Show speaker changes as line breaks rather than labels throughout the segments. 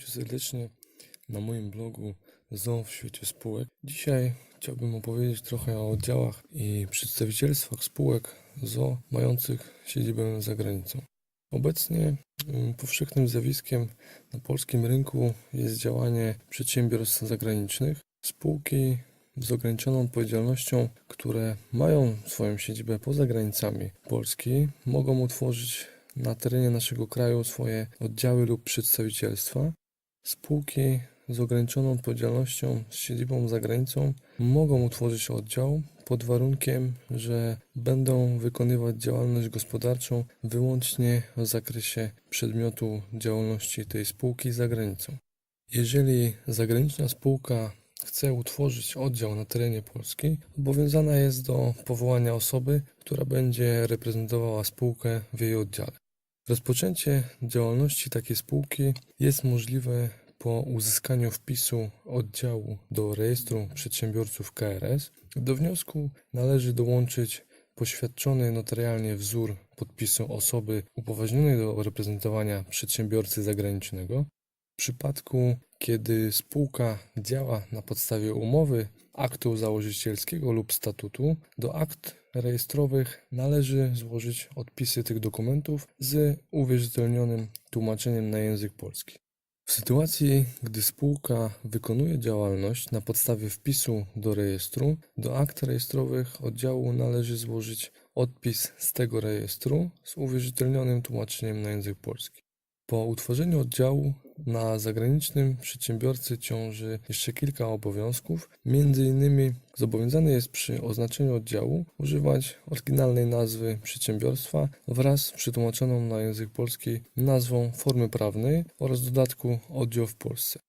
Cię serdecznie na moim blogu ZOO w świecie spółek. Dzisiaj chciałbym opowiedzieć trochę o oddziałach i przedstawicielstwach spółek ZOO mających siedzibę za granicą. Obecnie mm, powszechnym zjawiskiem na polskim rynku jest działanie przedsiębiorstw zagranicznych. Spółki z ograniczoną odpowiedzialnością, które mają swoją siedzibę poza granicami Polski, mogą utworzyć na terenie naszego kraju swoje oddziały lub przedstawicielstwa. Spółki z ograniczoną odpowiedzialnością z siedzibą za granicą mogą utworzyć oddział pod warunkiem, że będą wykonywać działalność gospodarczą wyłącznie w zakresie przedmiotu działalności tej spółki za granicą. Jeżeli zagraniczna spółka chce utworzyć oddział na terenie Polski, obowiązana jest do powołania osoby, która będzie reprezentowała spółkę w jej oddziale. Rozpoczęcie działalności takiej spółki jest możliwe po uzyskaniu wpisu oddziału do rejestru przedsiębiorców KRS. Do wniosku należy dołączyć poświadczony notarialnie wzór podpisu osoby upoważnionej do reprezentowania przedsiębiorcy zagranicznego. W przypadku, kiedy spółka działa na podstawie umowy, aktu założycielskiego lub statutu, do akt rejestrowych należy złożyć odpisy tych dokumentów z uwierzytelnionym tłumaczeniem na język polski. W sytuacji, gdy spółka wykonuje działalność na podstawie wpisu do rejestru, do akt rejestrowych oddziału należy złożyć odpis z tego rejestru z uwierzytelnionym tłumaczeniem na język polski. Po utworzeniu oddziału na zagranicznym przedsiębiorcy ciąży jeszcze kilka obowiązków. Między innymi zobowiązany jest przy oznaczeniu oddziału używać oryginalnej nazwy przedsiębiorstwa wraz z przetłumaczoną na język polski nazwą formy prawnej oraz dodatku oddział w Polsce.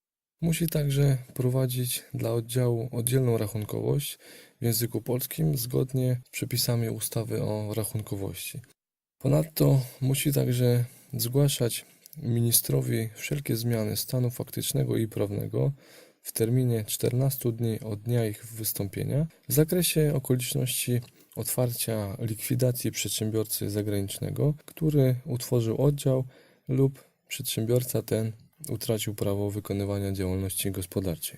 Musi także prowadzić dla oddziału oddzielną rachunkowość w języku polskim zgodnie z przepisami ustawy o rachunkowości. Ponadto musi także zgłaszać ministrowi wszelkie zmiany stanu faktycznego i prawnego w terminie 14 dni od dnia ich wystąpienia w zakresie okoliczności otwarcia likwidacji przedsiębiorcy zagranicznego, który utworzył oddział lub przedsiębiorca ten utracił prawo wykonywania działalności gospodarczej.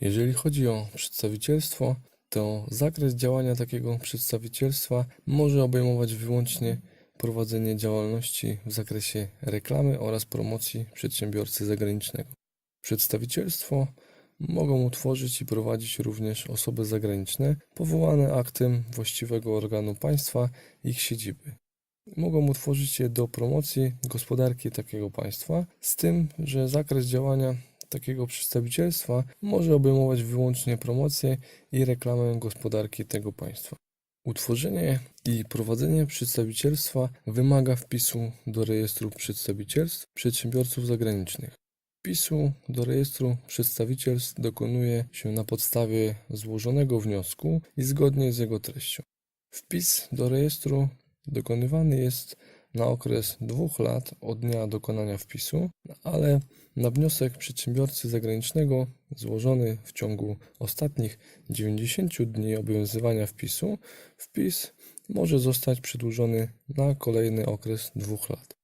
Jeżeli chodzi o przedstawicielstwo, to zakres działania takiego przedstawicielstwa może obejmować wyłącznie prowadzenie działalności w zakresie reklamy oraz promocji przedsiębiorcy zagranicznego. Przedstawicielstwo mogą utworzyć i prowadzić również osoby zagraniczne powołane aktem właściwego organu państwa ich siedziby. Mogą utworzyć je do promocji gospodarki takiego państwa, z tym, że zakres działania takiego przedstawicielstwa może obejmować wyłącznie promocję i reklamę gospodarki tego państwa. Utworzenie i prowadzenie przedstawicielstwa wymaga wpisu do rejestru przedstawicielstw przedsiębiorców zagranicznych. Wpisu do rejestru przedstawicielstw dokonuje się na podstawie złożonego wniosku i zgodnie z jego treścią. Wpis do rejestru dokonywany jest na okres dwóch lat od dnia dokonania wpisu, ale na wniosek przedsiębiorcy zagranicznego złożony w ciągu ostatnich 90 dni obowiązywania wpisu, wpis może zostać przedłużony na kolejny okres dwóch lat.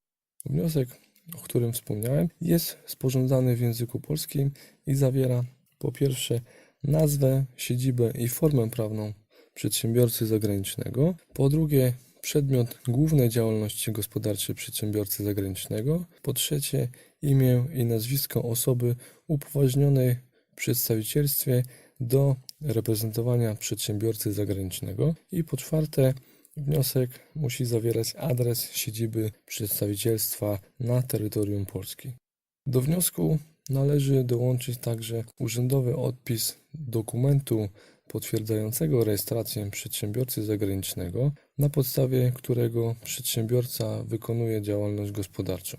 Wniosek, o którym wspomniałem, jest sporządzany w języku polskim i zawiera po pierwsze nazwę, siedzibę i formę prawną przedsiębiorcy zagranicznego, po drugie przedmiot głównej działalności gospodarczej przedsiębiorcy zagranicznego, po trzecie imię i nazwisko osoby upoważnionej w przedstawicielstwie do reprezentowania przedsiębiorcy zagranicznego i po czwarte wniosek musi zawierać adres siedziby przedstawicielstwa na terytorium Polski. Do wniosku należy dołączyć także urzędowy odpis dokumentu potwierdzającego rejestrację przedsiębiorcy zagranicznego, na podstawie którego przedsiębiorca wykonuje działalność gospodarczą.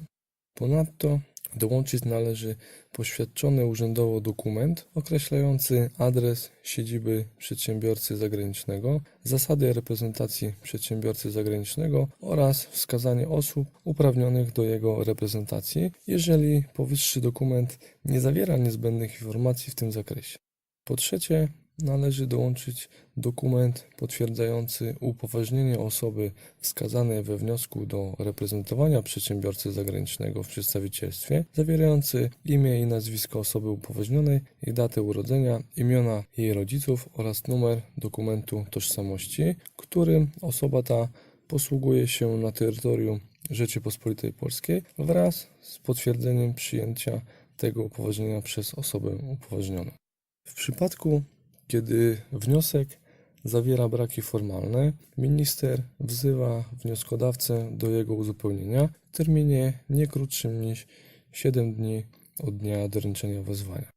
Ponadto dołączyć należy poświadczony urzędowo dokument określający adres siedziby przedsiębiorcy zagranicznego, zasady reprezentacji przedsiębiorcy zagranicznego oraz wskazanie osób uprawnionych do jego reprezentacji, jeżeli powyższy dokument nie zawiera niezbędnych informacji w tym zakresie. Po trzecie, należy dołączyć dokument potwierdzający upoważnienie osoby wskazanej we wniosku do reprezentowania przedsiębiorcy zagranicznego w przedstawicielstwie, zawierający imię i nazwisko osoby upoważnionej, jej datę urodzenia, imiona jej rodziców oraz numer dokumentu tożsamości, którym osoba ta posługuje się na terytorium Rzeczypospolitej Polskiej wraz z potwierdzeniem przyjęcia tego upoważnienia przez osobę upoważnioną. W przypadku, kiedy wniosek zawiera braki formalne, minister wzywa wnioskodawcę do jego uzupełnienia w terminie nie krótszym niż 7 dni od dnia doręczenia wezwania.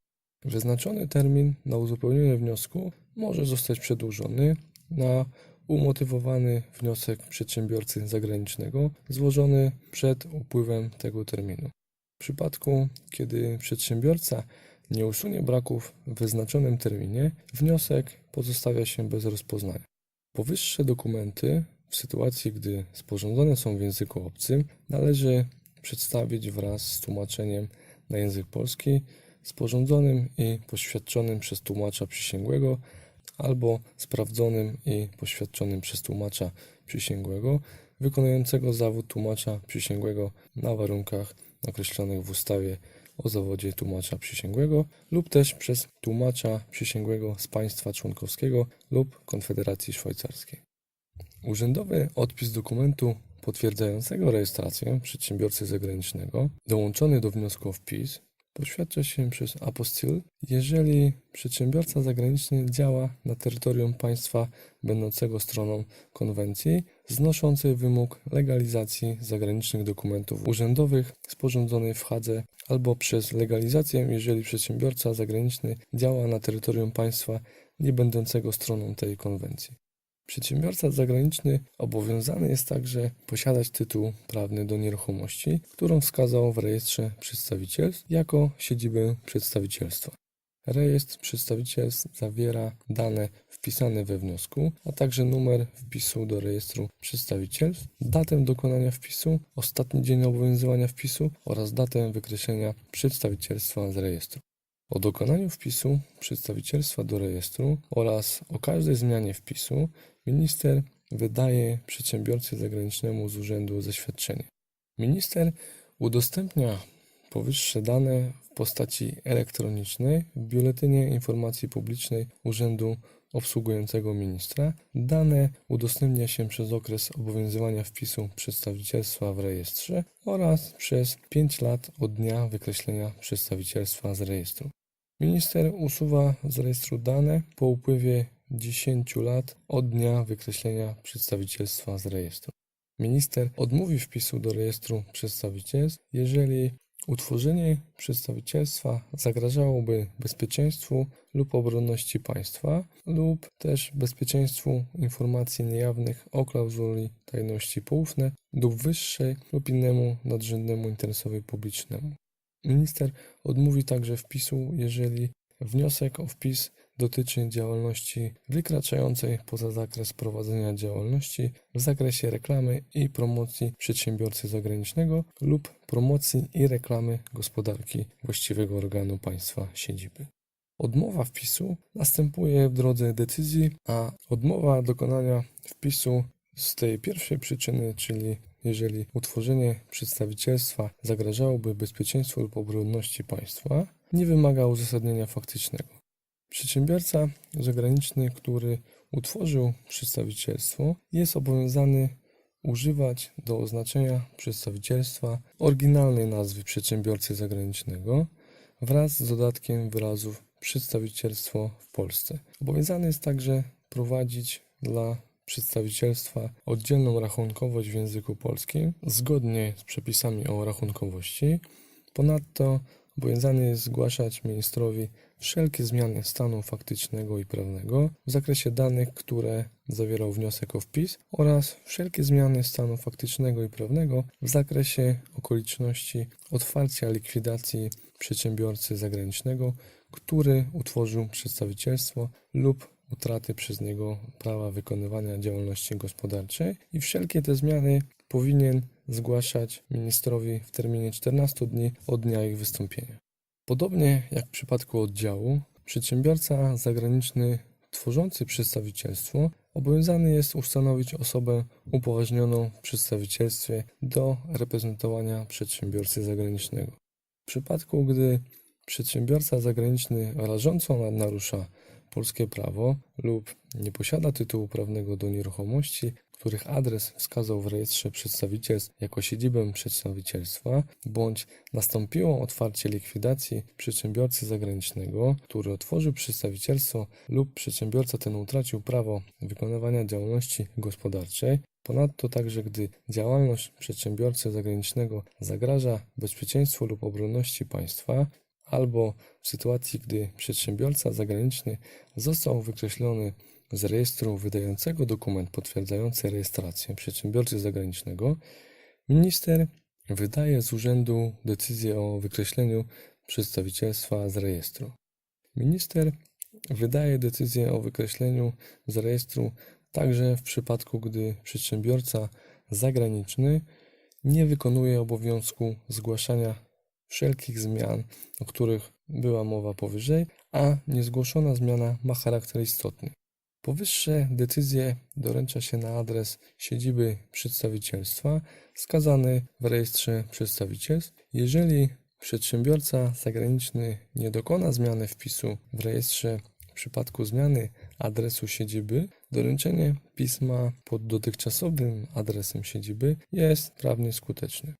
Wyznaczony termin na uzupełnienie wniosku może zostać przedłużony na umotywowany wniosek przedsiębiorcy zagranicznego złożony przed upływem tego terminu. W przypadku, kiedy przedsiębiorca nie usunie braków w wyznaczonym terminie, wniosek pozostawia się bez rozpoznania. Powyższe dokumenty, w sytuacji gdy sporządzone są w języku obcym, należy przedstawić wraz z tłumaczeniem na język polski, sporządzonym i poświadczonym przez tłumacza przysięgłego albo sprawdzonym i poświadczonym przez tłumacza przysięgłego wykonującego zawód tłumacza przysięgłego na warunkach określonych w ustawie o zawodzie tłumacza przysięgłego lub też przez tłumacza przysięgłego z państwa członkowskiego lub Konfederacji Szwajcarskiej. Urzędowy odpis dokumentu potwierdzającego rejestrację przedsiębiorcy zagranicznego dołączony do wniosku o wpis poświadcza się przez apostyl, jeżeli przedsiębiorca zagraniczny działa na terytorium państwa będącego stroną konwencji, znoszącej wymóg legalizacji zagranicznych dokumentów urzędowych sporządzonej w Hadze, albo przez legalizację, jeżeli przedsiębiorca zagraniczny działa na terytorium państwa nie będącego stroną tej konwencji. Przedsiębiorca zagraniczny obowiązany jest także posiadać tytuł prawny do nieruchomości, którą wskazał w rejestrze przedstawicielstw jako siedzibę przedstawicielstwa. Rejestr przedstawicielstw zawiera dane wpisane we wniosku, a także numer wpisu do rejestru przedstawicielstw, datę dokonania wpisu, ostatni dzień obowiązywania wpisu oraz datę wykreślenia przedstawicielstwa z rejestru. O dokonaniu wpisu przedstawicielstwa do rejestru oraz o każdej zmianie wpisu minister wydaje przedsiębiorcy zagranicznemu z urzędu zaświadczenie. Minister udostępnia powyższe dane w postaci elektronicznej w Biuletynie Informacji Publicznej Urzędu obsługującego ministra. Dane udostępnia się przez okres obowiązywania wpisu przedstawicielstwa w rejestrze oraz przez 5 lat od dnia wykreślenia przedstawicielstwa z rejestru. Minister usuwa z rejestru dane po upływie 10 lat od dnia wykreślenia przedstawicielstwa z rejestru. Minister odmówi wpisu do rejestru przedstawicielstw, jeżeli utworzenie przedstawicielstwa zagrażałoby bezpieczeństwu lub obronności państwa lub też bezpieczeństwu informacji niejawnych o klauzuli tajności poufne lub wyższej lub innemu nadrzędnemu interesowi publicznemu. Minister odmówi także wpisu, jeżeli wniosek o wpis dotyczy działalności wykraczającej poza zakres prowadzenia działalności w zakresie reklamy i promocji przedsiębiorcy zagranicznego lub promocji i reklamy gospodarki właściwego organu państwa siedziby. Odmowa wpisu następuje w drodze decyzji, a odmowa dokonania wpisu z tej pierwszej przyczyny, czyli jeżeli utworzenie przedstawicielstwa zagrażałoby bezpieczeństwu lub obronności państwa, nie wymaga uzasadnienia faktycznego. Przedsiębiorca zagraniczny, który utworzył przedstawicielstwo, jest obowiązany używać do oznaczenia przedstawicielstwa oryginalnej nazwy przedsiębiorcy zagranicznego wraz z dodatkiem wyrazów przedstawicielstwo w Polsce. Obowiązany jest także prowadzić dla przedstawicielstwa oddzielną rachunkowość w języku polskim zgodnie z przepisami o rachunkowości. Ponadto obowiązany jest zgłaszać ministrowi wszelkie zmiany stanu faktycznego i prawnego w zakresie danych, które zawierał wniosek o wpis oraz wszelkie zmiany stanu faktycznego i prawnego w zakresie okoliczności otwarcia likwidacji przedsiębiorcy zagranicznego, który utworzył przedstawicielstwo lub utraty przez niego prawa wykonywania działalności gospodarczej i wszelkie te zmiany powinien zgłaszać ministrowi w terminie 14 dni od dnia ich wystąpienia. Podobnie jak w przypadku oddziału, przedsiębiorca zagraniczny tworzący przedstawicielstwo obowiązany jest ustanowić osobę upoważnioną w przedstawicielstwie do reprezentowania przedsiębiorcy zagranicznego. W przypadku, gdy przedsiębiorca zagraniczny rażąco narusza polskie prawo lub nie posiada tytułu prawnego do nieruchomości, których adres wskazał w rejestrze przedstawicielstw jako siedzibę przedstawicielstwa, bądź nastąpiło otwarcie likwidacji przedsiębiorcy zagranicznego, który otworzył przedstawicielstwo lub przedsiębiorca ten utracił prawo wykonywania działalności gospodarczej, Ponadto także, gdy działalność przedsiębiorcy zagranicznego zagraża bezpieczeństwu lub obronności państwa, albo w sytuacji, gdy przedsiębiorca zagraniczny został wykreślony z rejestru wydającego dokument potwierdzający rejestrację przedsiębiorcy zagranicznego, minister wydaje z urzędu decyzję o wykreśleniu przedstawicielstwa z rejestru. Minister wydaje decyzję o wykreśleniu z rejestru także w przypadku, gdy przedsiębiorca zagraniczny nie wykonuje obowiązku zgłaszania wszelkich zmian, o których była mowa powyżej, a niezgłoszona zmiana ma charakter istotny. Powyższe decyzje doręcza się na adres siedziby przedstawicielstwa skazany w rejestrze przedstawicielstw. Jeżeli przedsiębiorca zagraniczny nie dokona zmiany wpisu w rejestrze w przypadku zmiany adresu siedziby, doręczenie pisma pod dotychczasowym adresem siedziby jest prawnie skuteczne.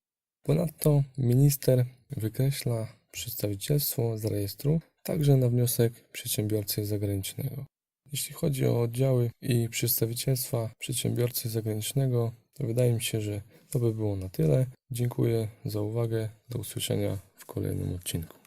Ponadto minister wykreśla przedstawicielstwo z rejestru także na wniosek przedsiębiorcy zagranicznego. Jeśli chodzi o oddziały i przedstawicielstwa przedsiębiorcy zagranicznego, to wydaje mi się, że to by było na tyle. Dziękuję za uwagę. Do usłyszenia w kolejnym odcinku.